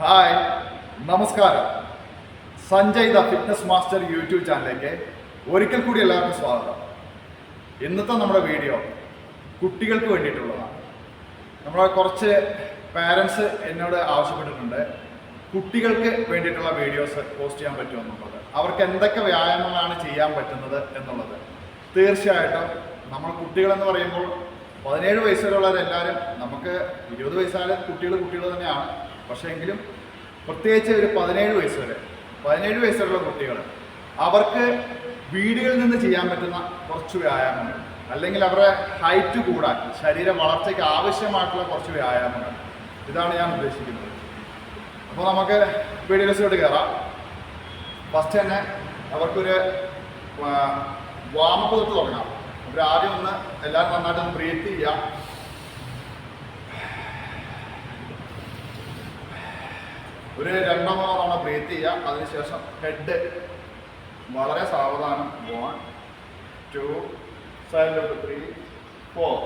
Hi നമസ്കാരം. Sanjay the fitness master YouTube ചാനലിലേക്ക് ഒരിക്കൽ കൂടി എല്ലാവർക്കും സ്വാഗതം. ഇന്നത്തെ നമ്മുടെ വീഡിയോ കുട്ടികൾക്ക് വേണ്ടിയിട്ടുള്ളതാണ്. നമ്മളെ കുറച്ച് പാരൻസ് എന്നോട് ആവശ്യപ്പെട്ടിട്ടുണ്ട് കുട്ടികൾക്ക് വേണ്ടിയിട്ടുള്ള വീഡിയോസ് പോസ്റ്റ് ചെയ്യാൻ പറ്റുമെന്നുള്ളത് അവർക്ക് എന്തൊക്കെ വ്യായാമങ്ങളാണ് ചെയ്യാൻ പറ്റുന്നത് എന്നുള്ളത്. തീർച്ചയായിട്ടും നമ്മൾ കുട്ടികളെന്ന് പറയുമ്പോൾ പതിനേഴ് വയസ്സുകളുള്ളവരെല്ലാവരും നമുക്ക് ഇരുപത് വയസ്സായാലും കുട്ടികൾ കുട്ടികൾ തന്നെയാണ്. പക്ഷേ എങ്കിലും പ്രത്യേകിച്ച് ഒരു പതിനേഴ് വയസ്സ് വരെ പതിനേഴ് വയസ്സുള്ള കുട്ടികൾ അവർക്ക് വീടുകളിൽ നിന്ന് ചെയ്യാൻ പറ്റുന്ന കുറച്ച് വ്യായാമങ്ങൾ അല്ലെങ്കിൽ അവരുടെ ഹൈറ്റ് കൂടാൻ ശരീര വളർച്ചയ്ക്ക് ആവശ്യമായിട്ടുള്ള കുറച്ച് വ്യായാമങ്ങൾ. ഇതാണ് ഞാൻ ഉദ്ദേശിക്കുന്നത്. അപ്പോൾ നമുക്ക് വീഡിയോസിലോട്ട് കയറാം ഫസ്റ്റ് തന്നെ അവർക്കൊരു വാമപ്പ് തൊട്ട് തുടങ്ങാം. അവർ ആദ്യം ഒന്ന് എല്ലാവരും നന്നായിട്ട് ഒന്ന് ബ്രീത്ത് ചെയ്യാം ഒരു രണ്ടോ മൂന്നോ തവണ ബ്രീത്ത് ചെയ്യുക. അതിനുശേഷം ഹെഡ് വളരെ സാവധാനം. വൺ ടു സൈഡിലോട്ട് ത്രീ ഫോർ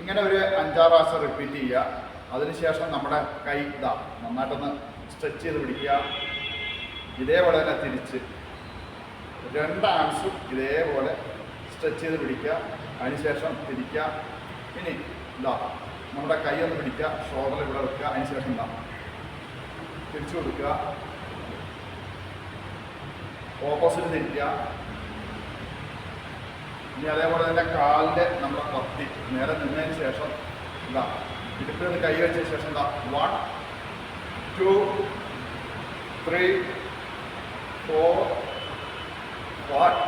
ഇങ്ങനെ ഒരു അഞ്ചാറ് പ്രാവശ്യം റിപ്പീറ്റ് ചെയ്യുക. അതിനുശേഷം നമ്മുടെ കൈ ഇതാ നന്നായിട്ടൊന്ന് സ്ട്രെച്ച് ചെയ്ത് പിടിക്കുക. ഇതേപോലെ തന്നെ തിരിച്ച്. രണ്ട് ആംസും ഇതേപോലെ സ്ട്രെച്ച് ചെയ്ത് പിടിക്കുക. അതിനുശേഷം തിരിക്കുക. ഇനി ഇതാ നമ്മുടെ കൈ ഒന്ന് പിടിക്കുക. ഷോൾഡർ ഇവിടെ വെക്കുക. അതിനുശേഷം ഇതാ തിരിച്ചു കൊടുക്കുക. ഓപ്പോസിറ്റ് തിരിക്കുക ഇനി അതേപോലെ തന്നെ കാലിന്റെ നമ്മുടെ പത്തി നേരെ നിന്നതിന് ശേഷം എന്താ? ഇടുപ്പിൽ നിന്ന് കൈ വെച്ച ശേഷം എന്താ? One two three four five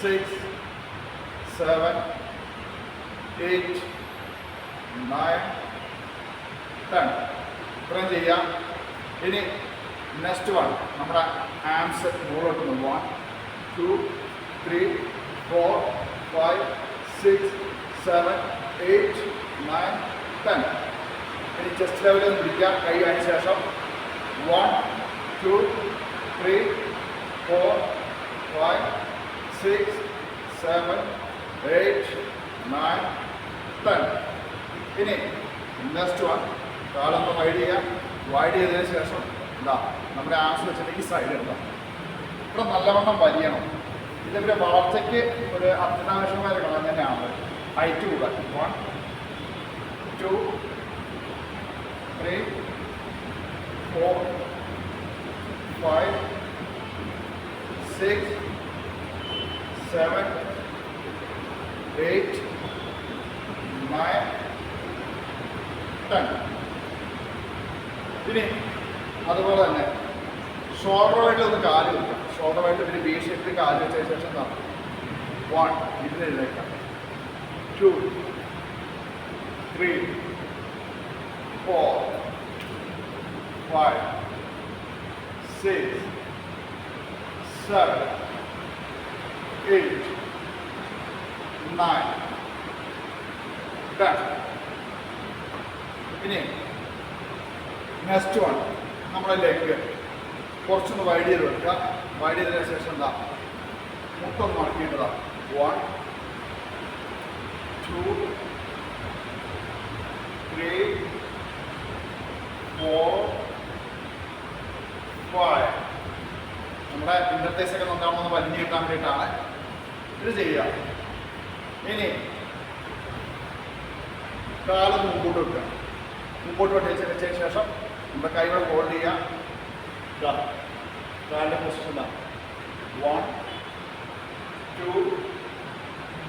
six seven eight nine ten ഇത്രയും ചെയ്യാം. ഇനി നെക്സ്റ്റ് വൺ നമ്മുടെ ആംസ് മുകളിലോട്ട് നിന്ന് one two three four five six seven eight nine ten ഇനി ചെസ്റ്റ് ലെവലിൽ നിന്ന് പിടിക്കാം കൈ അതിന് ശേഷം one two three four five six seven eight nine ten ഇനി നെക്സ്റ്റ് വൺ കാലൊന്ന് വൈഡ് ചെയ്യാം വൈഡ് ചെയ്തതിന് ശേഷം എന്താ? നമ്മുടെ ആസ് വെച്ചിട്ട് ഈ സൈഡ് എടുക്കാം ഇവിടെ നല്ലവണ്ണം വലിയണം. ഇത് ഇവരെ വളർച്ചയ്ക്ക് ഒരു അത്യാവശ്യമായ ഘടകം തന്നെയാണ്. ഹൈറ്റ് കൂടാൻ one two three four five six seven eight nine ten ഇനി അതുപോലെ തന്നെ ഷോൾഡറുമായിട്ട് ഒന്ന് കാൽ വെക്കാം ഷോൾഡറുമായിട്ട് പിന്നെ ബി ഷേപ്പിൽ കാൽ വെച്ചതിന് ശേഷം എന്താ വൺ ഇതിന് എഴുതേക്കാം two three four five six seven eight nine ten ഇനി നെക്സ്റ്റ് വൺ നമ്മുടെ ലെഗ് കുറച്ചൊന്ന് വൈഡ് ചെയ്ത് വെക്കുക. വൈഡ് ചെയ്തതിന് ശേഷം എന്താ? മുട്ടൊന്ന് മടക്കിയിട്ടതാ one two three four five നമ്മുടെ ഇന്നത്തേസ് നോക്കാമെന്ന് വലിഞ്ഞു കിട്ടാൻ വേണ്ടിയിട്ടാണ് ഇത് ചെയ്യുക. ഇനി കാൽ മുമ്പോട്ട് വെക്കുക. മുമ്പോട്ട് വെട്ടിച്ചതിന് ശേഷം നമ്മുടെ കൈകൾ ഹോൾഡ് ചെയ്യുക കാലിന്റെ position one two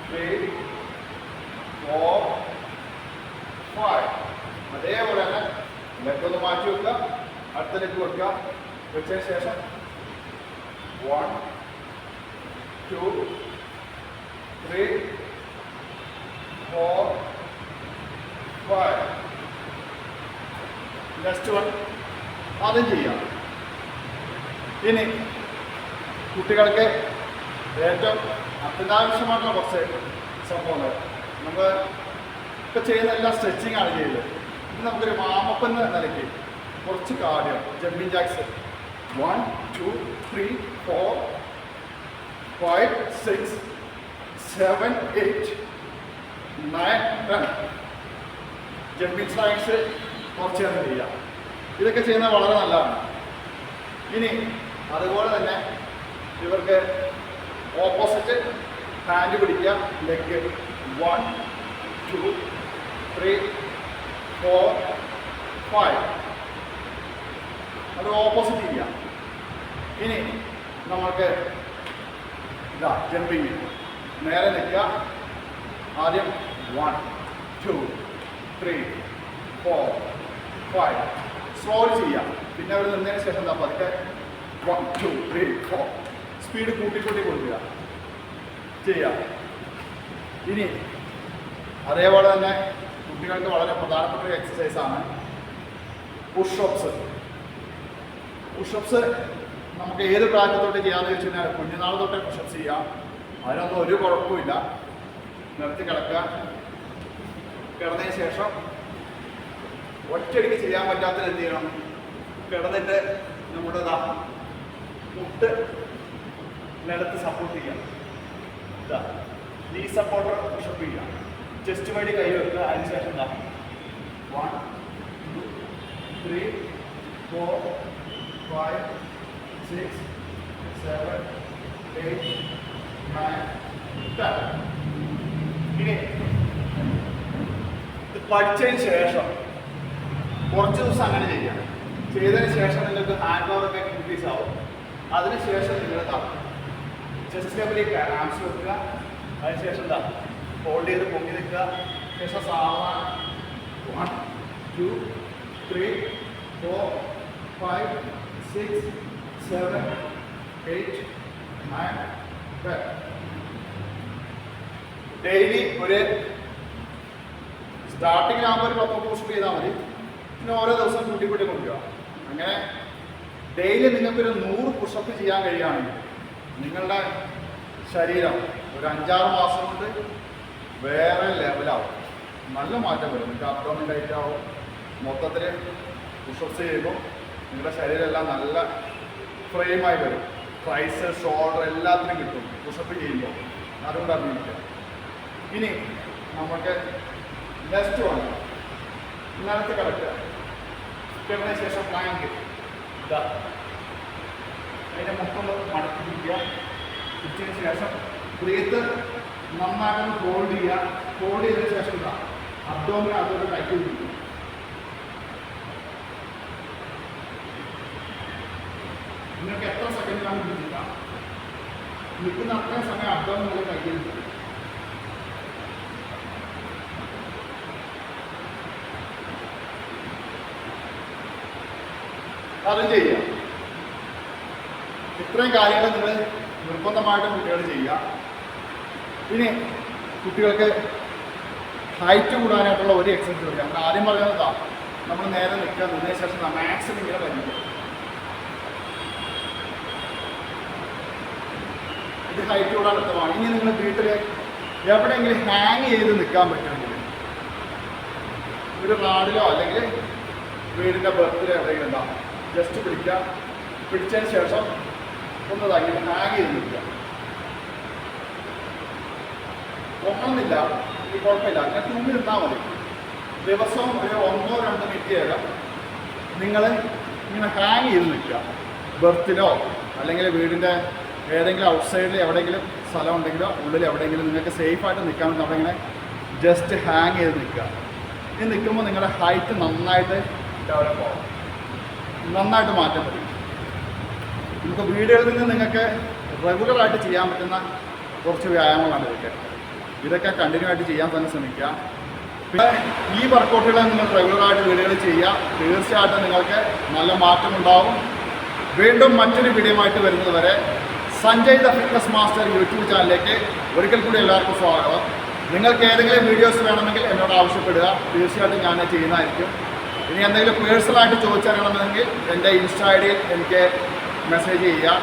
three four five അതേപോലെ തന്നെ ലെഗ് ഒന്ന് മാറ്റി വെക്കുക. അടുത്ത ലെഗ് വെക്കുക. വെച്ചതിന് ശേഷം one two three four five next one അതും ചെയ്യാം. ഇനി കുട്ടികൾക്ക് ഏറ്റവും അത്യന്താവശ്യമായിട്ടുള്ള കുറച്ച് സംഭവങ്ങൾ. നമ്മൾ ഇപ്പോൾ ചെയ്യുന്ന എല്ലാ സ്ട്രെച്ചിങ് ആണ് ചെയ്യുന്നത്. ഇത് നമുക്കൊരു വാമപ്പ് എന്ന നിലയ്ക്ക് കുറച്ച് cardio jumping jacks one two three four five six seven eight nine ten jumping jacks കുറച്ച് നേരം ചെയ്യാം ഇതൊക്കെ ചെയ്യുന്നത് വളരെ നല്ലതാണ്. ഇനി അതുപോലെ തന്നെ ഇവർക്ക് ഓപ്പോസിറ്റ് ഹാൻഡ് പിടിക്കുക. Leg one two three four five അത് ഓപ്പോസിറ്റ് ചെയ്യാം ഇനി നമ്മൾക്ക് ഇതാ ജമ്പിങ് നേരെ നിൽക്കുക. ആദ്യം one two three four five സ്ലോയിൽ ചെയ്യാം. പിന്നെ അവർ നിന്നതിന് ശേഷം എന്താ പതുക്കെ one two three four speed കൂട്ടി കൂട്ടി കൊടുക്കുക ചെയ്യാം. ഇനി അതേപോലെ തന്നെ കുട്ടികൾക്ക് വളരെ പ്രധാനപ്പെട്ട ഒരു എക്സസൈസാണ് പുഷപ്സ് പുഷപ്സ് നമുക്ക് ഏത് പ്രായത്തോട്ട് തൊട്ട് ചെയ്യാമെന്ന് വെച്ച് കഴിഞ്ഞാൽ കുഞ്ഞുനാൾ തൊട്ടേ പുഷപ്സ് ചെയ്യാം. അതിനൊന്നും ഒരു കുഴപ്പമില്ല നിർത്തി കിടക്കുക. കിടന്നതിന് ശേഷം ഒറ്റയടിക്ക് ചെയ്യാൻ പറ്റാത്തത് എന്ത് ചെയ്യണം? കിടന്നിട്ട് നമ്മുടെ ദാ മുട്ട് നിലത്ത് സപ്പോർട്ട് ചെയ്യാം. ഇതാ നീ സപ്പോർട്ടർ പുഷപ്പ് ചെയ്യാം. ചെസ്റ്റ് വഴി കൈ വെക്കുക. അതിന് ശേഷം എന്താ one two three four five six seven eight nine ഇനി ഇത് പഠിച്ചതിന് ശേഷം കുറച്ച് ദിവസം അങ്ങനെ ചെയ്യാം. ചെയ്തതിന് ശേഷം നിങ്ങൾക്ക് ഹാൻഡ് പവർ ഒക്കെ ഇൻക്രീസ് ആവും അതിനുശേഷം നിങ്ങൾ ചെസ്റ്റ് ലെവലിൽ ആംസ് വെക്കുക. അതിനുശേഷം എന്താ ഹോൾഡ് ചെയ്ത് പൊങ്ങി നിൽക്കുക. ശേഷം സാധാരണ one two three four five six seven eight nine ten daily ഒരു സ്റ്റാർട്ടിങ്ങിലാകുമ്പോൾ ഒരു പത്ത് പോസ്റ്റ് ചെയ്താൽ മതി. പിന്നെ ഓരോ ദിവസം കൂട്ടി കൂട്ടി അങ്ങനെ ഡെയിലി നിങ്ങൾക്കൊരു നൂറ് പുഷപ്പ് ചെയ്യാൻ കഴിയുകയാണെങ്കിൽ നിങ്ങളുടെ ശരീരം ഒരു അഞ്ചാറ് മാസം കൊണ്ട് വേറെ ലെവലാവും നല്ല മാറ്റം വരും. നിങ്ങൾക്ക് അബ്ഡോമിൻ ഡൈറ്റ് ആവും. മൊത്തത്തിൽ പുഷപ്സ് ചെയ്യുമ്പോൾ നിങ്ങളുടെ ശരീരമെല്ലാം നല്ല ഫ്രെയിമായി വരും. ഫ്രൈസ് ഷോൾഡർ എല്ലാത്തിനും കിട്ടും പുഷപ്പ് ചെയ്യുമ്പോൾ. അതുകൊണ്ട് അറിഞ്ഞിരിക്കുക ഇനി നമുക്ക് നെക്സ്റ്റ് വേണം നിലത്ത് കിടക്കുക കിടന്നതിന് ശേഷം പ്ലാങ്ക് ഇതാ. അതിന്റെ മുക്കൊന്ന് മടക്കി പിടിക്കുക ശേഷം ബ്രീത്ത് നന്നായിട്ടൊന്ന് ഹോൾഡ് ചെയ്യുക. ഹോൾഡ് ചെയ്തതിന് ശേഷം ഇതാ. അബ്ഡോമിന് അതോടെ കൈക്ക് പിടിക്കും നിങ്ങൾക്ക് എത്ര സെക്കൻഡിലാണ് പിടിച്ചിട്ടാണ് നിൽക്കുന്ന അത്രയും സമയം അബ്ഡോമിൻ നല്ല കൈയിൽ പിടിക്കും അതും ചെയ്യാം. ഇത്രയും കാര്യങ്ങൾ നിങ്ങൾ നിർബന്ധമായിട്ടും കുട്ടികൾ ചെയ്യുക. ഇനി കുട്ടികൾക്ക് ഹൈറ്റ് കൂടാനായിട്ടുള്ള ഒരു എക്സസൈസ് ഇല്ല നമ്മൾ ആദ്യം പറയുന്നതാ നമ്മൾ നേരെ നിൽക്കുക. നിന്നതിന് ശേഷം മാക്സിമം ഇങ്ങനെ വരുന്നത് ഇത് ഹൈറ്റ് കൂടാൻ അർത്ഥമാണ് ഇനി നിങ്ങൾ വീട്ടിൽ എവിടെയെങ്കിലും ഹാങ് ചെയ്ത് നിൽക്കാൻ പറ്റുമെങ്കിൽ ഒരു റാഡിലോ അല്ലെങ്കിൽ വീടിന്റെ ബർത്തിലോ എവിടെയെങ്കിലും ഉണ്ടാവും ജസ്റ്റ് പിടിക്കുക. പിടിച്ചതിന് ശേഷം ഒന്ന് ഇങ്ങനെ ഹാങ് ചെയ്ത് നിൽക്കുക പൊങ്ങണമെന്നില്ല ഈ കുഴപ്പമില്ല അങ്ങനെ തൂങ്ങി നിന്നാൽ മതി. ദിവസവും ഒരു ഒന്നോ രണ്ടോ മിനിറ്റ് നിങ്ങൾ ഇങ്ങനെ ഹാങ് ചെയ്ത് നിൽക്കുക. ബർത്തിലോ അല്ലെങ്കിൽ വീടിന്റെ ഏതെങ്കിലും ഔട്ട് സൈഡിൽ എവിടെയെങ്കിലും സ്ഥലം ഉണ്ടെങ്കിലോ ഉള്ളിൽ എവിടെയെങ്കിലും നിങ്ങൾക്ക് സേഫായിട്ട് നിൽക്കാൻ വേണ്ടി ഇങ്ങനെ ജസ്റ്റ് ഹാങ് ചെയ്ത് നിൽക്കുക. ഇത് നിൽക്കുമ്പോൾ നിങ്ങളുടെ ഹൈറ്റ് നന്നായിട്ട് ഡെവലപ്പ് ആവും. നന്നായിട്ട് മാറ്റം വരും. നമുക്ക് വീടുകളിൽ നിന്ന് നിങ്ങൾക്ക് റെഗുലറായിട്ട് ചെയ്യാൻ പറ്റുന്ന കുറച്ച് വ്യായാമങ്ങളാണ് ഇതൊക്കെ. ഇതൊക്കെ കണ്ടിന്യൂ ആയിട്ട് ചെയ്യാൻ തന്നെ ശ്രമിക്കുക. പിന്നെ ഈ വർക്കൗട്ടുകൾ നിങ്ങൾ റെഗുലറായിട്ട് വീടുകളിൽ ചെയ്യുക. തീർച്ചയായിട്ടും നിങ്ങൾക്ക് നല്ല മാറ്റമുണ്ടാവും വീണ്ടും മറ്റൊരു വീഡിയോമായിട്ട് വരുന്നത് വരെ Sanjay the fitness master YouTube ചാനലിലേക്ക് ഒരിക്കൽ കൂടി എല്ലാവർക്കും സ്വാഗതം. നിങ്ങൾക്ക് ഏതെങ്കിലും വീഡിയോസ് വേണമെങ്കിൽ എന്നോട് ആവശ്യപ്പെടുക. തീർച്ചയായിട്ടും ഞാൻ ചെയ്യുന്നതായിരിക്കും. ഇനി എന്തെങ്കിലും പേഴ്സണലായിട്ട് ചോദിച്ചറിയണമെങ്കിൽ എന്റെ ഇൻസ്റ്റാ ഐ ഡിയിൽ എനിക്ക് മെസ്സേജ് ചെയ്യുക.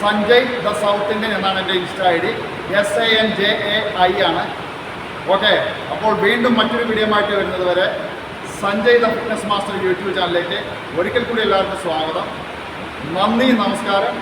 സഞ്ജയ് ദ സൗത്ത് ഇന്ത്യൻ എന്നാണ് എന്റെ insta I D. S A N J A I ആണ്. ഓക്കെ അപ്പോൾ വീണ്ടും മറ്റൊരു വീഡിയോമായിട്ട് വരുന്നത് വരെ Sanjay the fitness master YouTube ചാനലിലേക്ക് ഒരിക്കൽ കൂടി എല്ലാവർക്കും സ്വാഗതം. നന്ദി നമസ്കാരം.